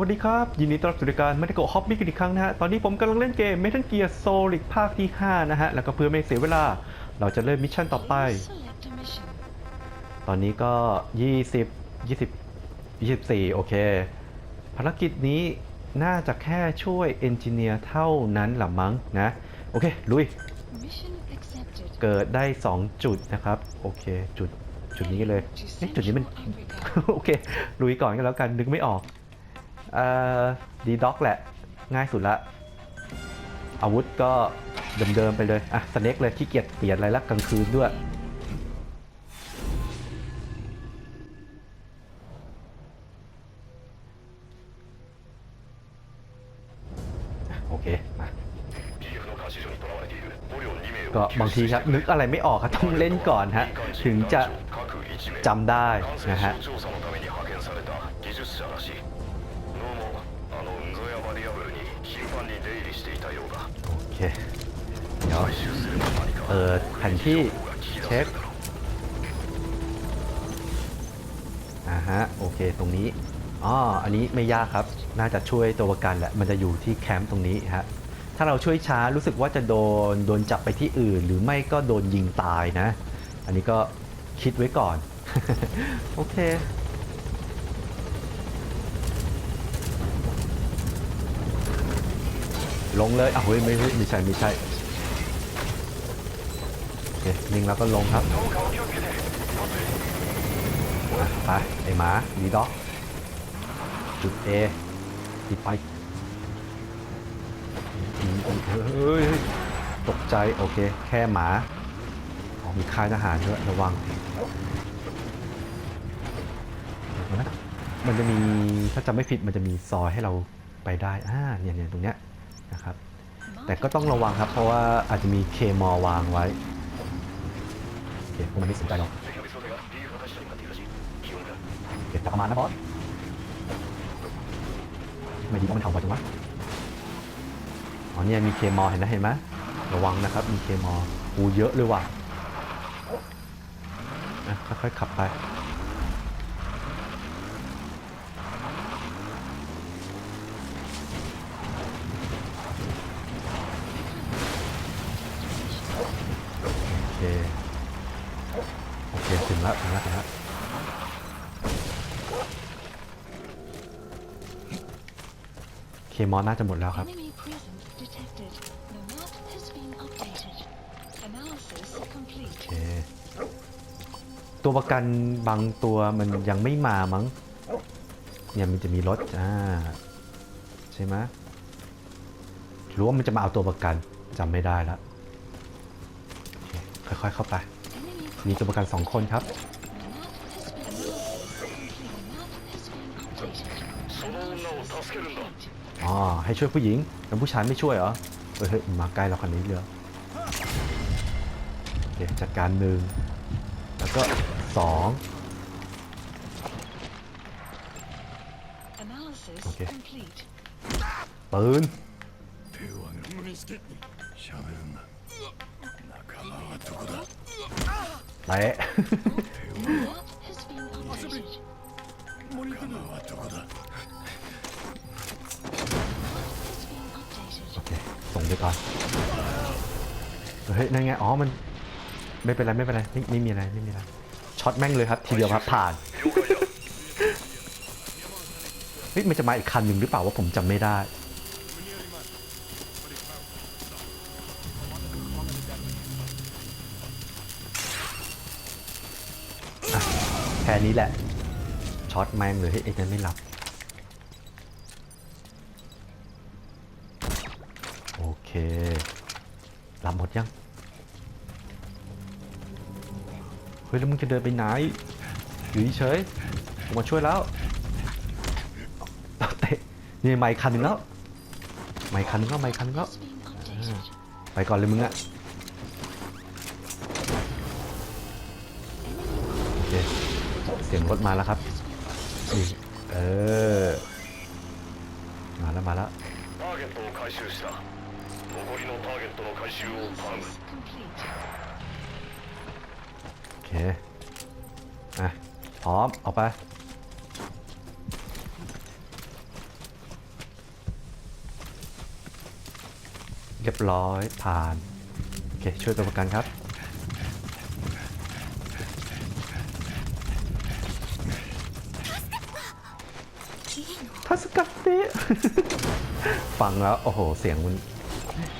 วัสดีครับ ยินดีต้อนรับสู่รายการ m e t a g o Hobby กันอีกครั้งนะฮะ ตอนนี้ผมกำลังเล่นเกม Metal Gear Solid ภาคที่ 5 นะฮะ แล้วก็เพื่อไม่เสียเวลา เราจะเริ่มมิชชั่นต่อไป ตอนนี้ก็ 20 20 24 โอเค ภารกิจนี้น่าจะแค่ช่วยเอนจิเนียร์เท่านั้นหละมั้งนะ โอเค ลุย เกิดได้ 2 จุดนะครับ โอเค จุดจุดนี้เลยจุดนี้มัน โอเค ลุยก่อนก็แล้วกันนึกไม่ออก เอ่อดีด็อกแหละ ง่ายสุดละ อาวุธก็เดิมๆไปเลย อะสเน็กเลยขี้เกียจเปลี่ยนอะไรละกลางคืนด้วยโอเคมาก็บางทีครับ นึกอะไรไม่ออกครับต้องเล่นก่อนฮะ ถึงจะจำได้นะฮะ โอเค เดี๋ยวเปิดแผนที่เช็คอ่าฮะ โอเคตรงนี้อ๋ออันนี้ไม่ยากครับ น่าจะช่วยตัวประกันแหละ มันจะอยู่ที่แคมป์ตรงนี้ฮะ ถ้าเราช่วยช้ารู้สึกว่าจะโดน โดนจับไปที่อื่น หรือไม่ก็โดนยิงตายนะ อันนี้ก็คิดไว้ก่อน โอเค ลงเลยอะเฮ้ยไม่ไม่ไม่ใช่ไม่ใช่โอเคยิงแล้วก็ลงครับไปไอหมาดีด็อกจุด A ปิดไปเฮ้ยตกใจโอเค แค่หมาออมีค่ายทหารด้วยระวังนะมันจะมีถ้าจำไม่ผิดมันจะมีซอยให้เราไปได้อ่าเนี่ยเนี่ยตรงเนี้ย นะครับ แต่ก็ต้องระวังครับ เพราะว่าอาจจะมีเคมอวางไว้โอเคพวกมันไม่สนใจหรอกเก็บจับปรมาณนะบอสไม่ดีเพราะมันเห่าบ่อยจังวะอ๋อเนี่ยมีเคมอเห็นนะเห็นไหมระวังนะครับ มีเคมออูเยอะเลยว่ะค่อยๆขับไป โอเค โอเค ถึงแล้วถึงแล้วถึงแล้วเค มอนน่าจะหมดแล้วครับ Enemy presence detected. The map has been updated. Analysis โอ complete. เค ตัวประกันบางตัวมันยังไม่มามั้ง เนี่ยมันจะมีรถ อ่า ใช่ไหมหรือว่ามันจะมาเอาตัวประกันจำไม่ได้แล้วโอเคค่อยๆเข้าไป Enemy มีตัวประกันสองคนครับ The map has been analysis complete. The map has อ๋อให้ช่วยผู้หญิงแล้วผู้ชายไม่ช่วยเหรอเฮ้ยมาใกล้เราคันนี้เลยโอเคจัดการหนึ่งแล้วก็สองโอเคปืนไต ไปก่อน เฮ้ย นั่นไง อ๋อ มัน ไม่เป็นไร ไม่เป็นไร ไม่ไม่มีอะไร ไม่มีอะไร ช็อตแม่งเลยครับ ทีเดียวครับ ผ่าน เฮ้ย มันจะมาอีกคันหนึ่งหรือเปล่าว่าผมจำไม่ได้ แค่นี้แหละ ช็อตแม่งเลยเฮ้ยไอ้นั่นไม่รับ โอเครับหมดยัง เฮ้ย แล้วมึงจะเดินไปไหนอยู่เฉยผมมาช่วยแล้วเอาเตะนี่ไมค์คันนึงแล้วไมค์คันนึงแล้วไมค์คันนึงแล้วไปก่อนเลยมึงอะโอเคเสียงรถมาแล้วครับนี่เออ มาแล้วมาแล้ว โอเคอะพร้อม ออกไป เรียบร้อย ผ่าน โอเค ช่วยตัวประกันครับทัสกัตเตฟังแล้ว โอ้โห เสียงมัน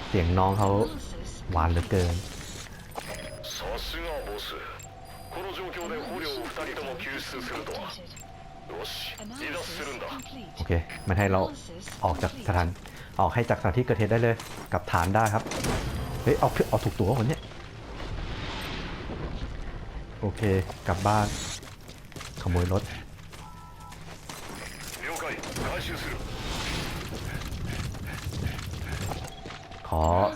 เสียงน้องเขา Analysis หวานเหลือเกิน さすがボスこの状況で捕虜を二人とも救出するとは updated. よし離脱するんだ Analysis โอ complete. เค มันให้เราออกจากสถาน ออกให้จากสถานที่เกิดเหตุได้เลย กลับฐานได้ครับ เฮ้ย เอาเอาถูกตัววันเนี้ยโอเค กลับบ้าน ขโมยรถ 了解回収する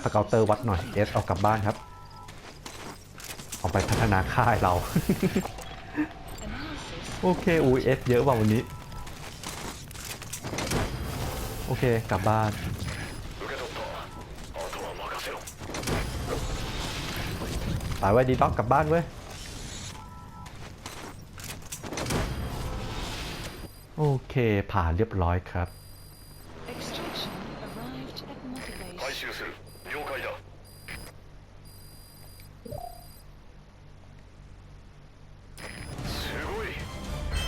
สเกลเตอร์วัดหน่อยเอสเอากลับบ้านครับ เอาไปพัฒนาค่ายเรา โอเคอูเอสเยอะว่ะวันนี้ โอเคกลับบ้านตายไว้ดีด็อกกลับบ้านเว้ย โอเคผ่านเรียบร้อยครับ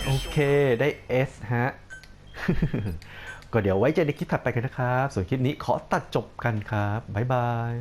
โอเคได้ S ฮะ ก็เดี๋ยวไว้เจอในคลิปถัดไปกันนะครับ ส่วนคลิปนี้ขอตัดจบกันครับ บ๊ายบาย